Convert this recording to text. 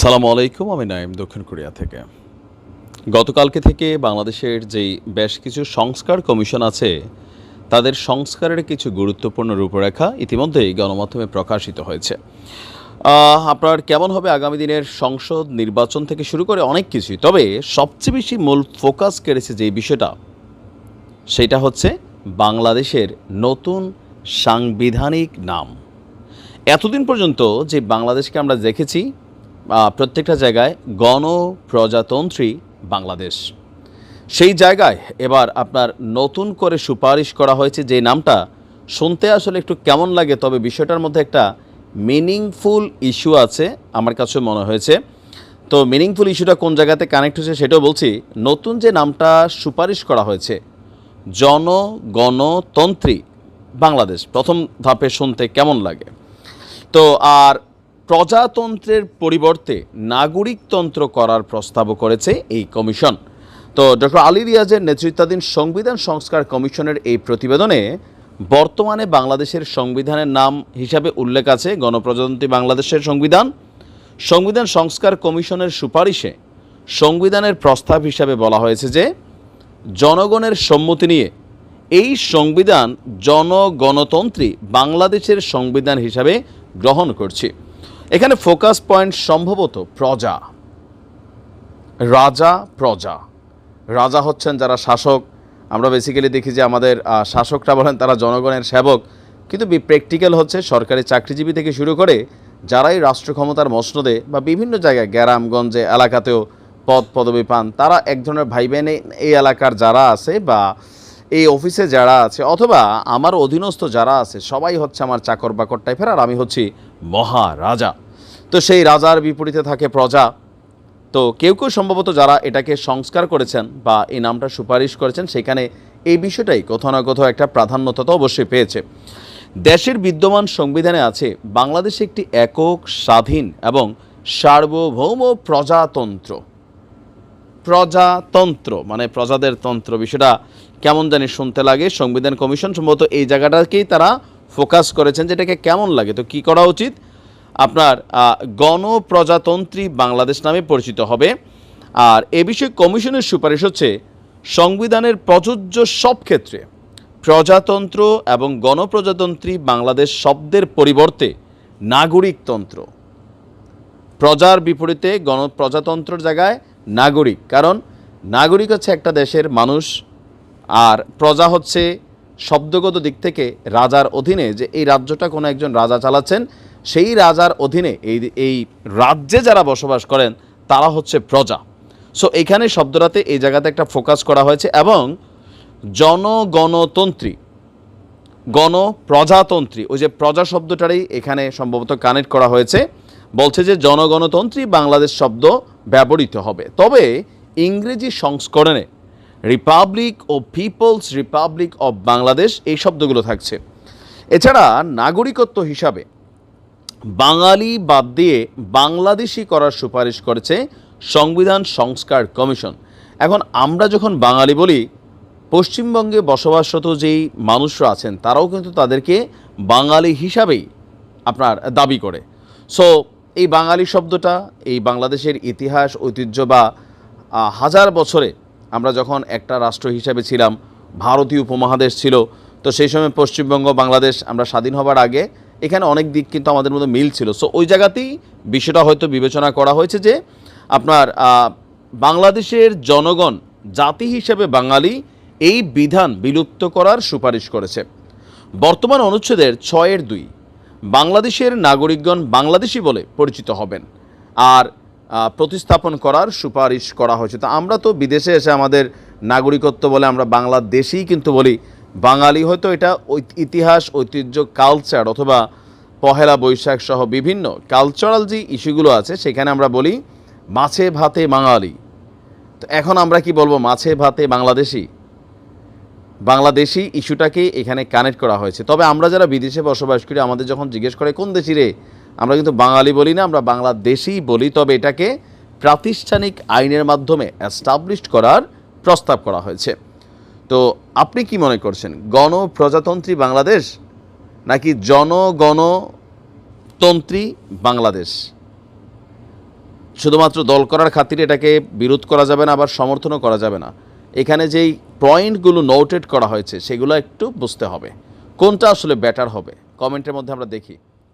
সালামু আলাইকুম, আমি নাইম দক্ষিণ কোরিয়া থেকে। গতকালকে থেকে বাংলাদেশের যেই বেশ কিছু সংস্কার কমিশন আছে, তাদের সংস্কারের কিছু গুরুত্বপূর্ণ রূপরেখা ইতিমধ্যেই গণমাধ্যমে প্রকাশিত হয়েছে। আপনার কেমন হবে আগামী দিনের সংসদ নির্বাচন থেকে শুরু করে অনেক কিছুই, তবে সবচেয়ে বেশি মূল ফোকাস কেড়েছে যে বিষয়টা, সেটা হচ্ছে বাংলাদেশের নতুন সাংবিধানিক নাম। এতদিন পর্যন্ত যে বাংলাদেশকে আমরা দেখেছি প্রত্যেকটা জায়গায় গণপ্রজাতন্ত্রী বাংলাদেশ। সেই জায়গায় এবার আপনার নতুন করে সুপারিশ করা হয়েছে যে নামটা, শুনতে আসলে একটু কেমন লাগে, তবে বিষয়টার মধ্যে একটা মিনিংফুল ইস্যু আছে আমার কাছে মনে হয়েছে। তো মিনিংফুল ইস্যুটা কোন জায়গাতে কানেক্ট হয়েছে সেটাও বলছি, নতুন যে নামটা সুপারিশ করা হয়েছে, জনগণতন্ত্রী বাংলাদেশ, প্রথম ধাপে শুনতে কেমন লাগে? তো আর প্রজাতন্ত্রের পরিবর্তে নাগরিকতন্ত্র করার প্রস্তাবও করেছে এই কমিশন। তো ডক্টর আলী রিয়াজের নেতৃত্বাধীন সংবিধান সংস্কার কমিশনের এই প্রতিবেদনে বর্তমানে বাংলাদেশের সংবিধানের নাম হিসাবে উল্লেখ আছে গণপ্রজাতন্ত্রী বাংলাদেশের সংবিধান। সংবিধান সংস্কার কমিশনের সুপারিশে সংবিধানের প্রস্তাব হিসাবে বলা হয়েছে যে, জনগণের সম্মতি নিয়ে এই সংবিধান জনগণতন্ত্রী বাংলাদেশের সংবিধান হিসাবে গ্রহণ করছি। এখানে ফোকাস পয়েন্ট সম্ভবত প্রজা। রাজা প্রজা। রাজা হচ্ছেন যারা শাসক। আমরা বেসিক্যালি দেখি যে আমাদের শাসকরা বলেন তারা জনগণের সেবক। কিন্তু প্র্যাকটিক্যাল হচ্ছে সরকারি চাকরিজীবী থেকে শুরু করে যারাই রাষ্ট্র ক্ষমতার মসনদে বা বিভিন্ন জায়গায় গ্রামগঞ্জে, এলাকাতেও পদ পদবি পান, তারা এক ধরনের ভাই বোন এই- এলাকার যারা আছে বা এই অফিসে যারা আছে অথবা আমার অধীনস্থ যারা আছে, সবাই হচ্ছে আমার চাকর বাকর টাইপের আর আমি হচ্ছি মহারাজা। তো সেই রাজার বিপরীতে থাকে প্রজা। তো কেউ কেউ সম্ভবত যারা এটাকে সংস্কার করেছেন বা এই নামটা সুপারিশ করেছেন, সেখানে এই বিষয়টাই কোথাও না কোথাও একটা প্রাধান্যতা তো অবশ্যই পেয়েছে। দেশের বিদ্যমান সংবিধানে আছে, বাংলাদেশ একটি একক, স্বাধীন এবং সার্বভৌম প্রজাতন্ত্র। প্রজাতন্ত্র মানে প্রজাদের তন্ত্র। বিষয়টা কেমন জানি শুনতে লাগে। সংবিধান কমিশন সম্ভবত এই জায়গাটাকেই তারা ফোকাস করেছেন যেটাকে কেমন লাগে? তো কি করা উচিত? আপনার গণপ্রজাতন্ত্রী বাংলাদেশ নামে পরিচিত হবে। আর এ বিষয়ে কমিশনের সুপারিশ হচ্ছে সংবিধানের প্রযোজ্য সব ক্ষেত্রে প্রজাতন্ত্র এবং গণপ্রজাতন্ত্রী বাংলাদেশ শব্দের পরিবর্তে নাগরিকতন্ত্র। প্রজার বিপরীতে গণপ্রজাতন্ত্রের জায়গায় নাগরিক। কারণ নাগরিক হচ্ছে একটা দেশের মানুষ, আর প্রজা হচ্ছে শব্দগত দিক থেকে রাজার অধীনে যে এই রাজ্যটা কোনো একজন রাজা চালাচ্ছেন, সেই রাজার অধীনে এই এই রাজ্যে যারা বসবাস করেন, তারা হচ্ছে প্রজা। সো এখানে শব্দটাতে এই জায়গাতে একটা ফোকাস করা হয়েছে এবং জনগণতন্ত্রী, গণপ্রজাতন্ত্রী, ওই যে প্রজা শব্দটারই এখানে সম্ভবত কানেক্ট করা হয়েছে, বলছে যে জনগণতন্ত্রী বাংলাদেশ শব্দ ব্যবহৃত হবে। তবে ইংরেজি সংস্করণে রিপাবলিক ও পিপলস রিপাবলিক অব বাংলাদেশ এই শব্দগুলো থাকছে। এছাড়া নাগরিকত্ব হিসাবে বাঙালি বাদ দিয়ে বাংলাদেশি করার সুপারিশ করেছে সংবিধান সংস্কার কমিশন। এখন আমরা যখন বাঙালি বলি, পশ্চিমবঙ্গে বসবাসরত যেই মানুষরা আছেন, তারাও কিন্তু তাদেরকে বাঙালি হিসাবেই আপনার দাবি করে। সো এই বাঙালি শব্দটা, এই বাংলাদেশের ইতিহাস, ঐতিহ্য বা হাজার বছরে আমরা যখন একটা রাষ্ট্র হিসাবে ছিলাম, ভারতীয় উপমহাদেশ ছিল, তো সেই সময় পশ্চিমবঙ্গ, বাংলাদেশ আমরা স্বাধীন হবার আগে এখানে অনেক দিক কিন্তু আমাদের মধ্যে মিল ছিল। সো ওই জায়গাতেই বিষয়টা হয়তো বিবেচনা করা হয়েছে যে, আপনার বাংলাদেশের জনগণ, জাতি হিসেবে বাঙালি এই বিধান বিলুপ্ত করার সুপারিশ করেছে। বর্তমান অনুচ্ছেদের ছয়ের দুই, বাংলাদেশের নাগরিকগণ বাংলাদেশি বলে পরিচিত হবেন। আর প্রতিস্থাপন করার সুপারিশ করা হয়েছে। তো আমরা তো বিদেশে এসে আমাদের নাগরিকত্ব বলে আমরা বাংলাদেশেই কিন্তু বলি। বাঙালি হয়তো এটা ইতিহাস, ঐতিহ্য কালচার অথবা পহেলা বৈশাখ সহ বিভিন্ন কালচারাল যে ইস্যুগুলো আছে, সেখানে আমরা বলি মাছে ভাতে বাঙালি। তো এখন আমরা কি বলব, মাছে ভাতে বাংলাদেশি? বাংলাদেশি ইস্যুটাকে এখানে কানেক্ট করা হয়েছে। তবে আমরা যারা বিদেশে বসবাস করি, আমাদের যখন জিজ্ঞেস করে, কোন দেশি রে? আমরা কিন্তু বাঙালি বলি না, আমরা বাংলাদেশি বলি, তবে এটাকে প্রাতিষ্ঠানিক আইনের মাধ্যমে অ্যাস্টাবলিশড করার প্রস্তাব করা হয়েছে। তো আপনি কি মনে করছেন, গণপ্রজাতন্ত্রী বাংলাদেশ নাকি জনগণতন্ত্রী বাংলাদেশ? শুধুমাত্র দল করার খাতিরে এটাকে বিরোধ করা যাবে না, আবার সমর্থনও করা যাবে না। এখানে যেই পয়েন্টগুলো নোটেড করা হয়েছে, সেগুলো একটু বুঝতে হবে। কোনটা আসলে বেটার হবে? কমেন্টের মধ্যে আমরা দেখি।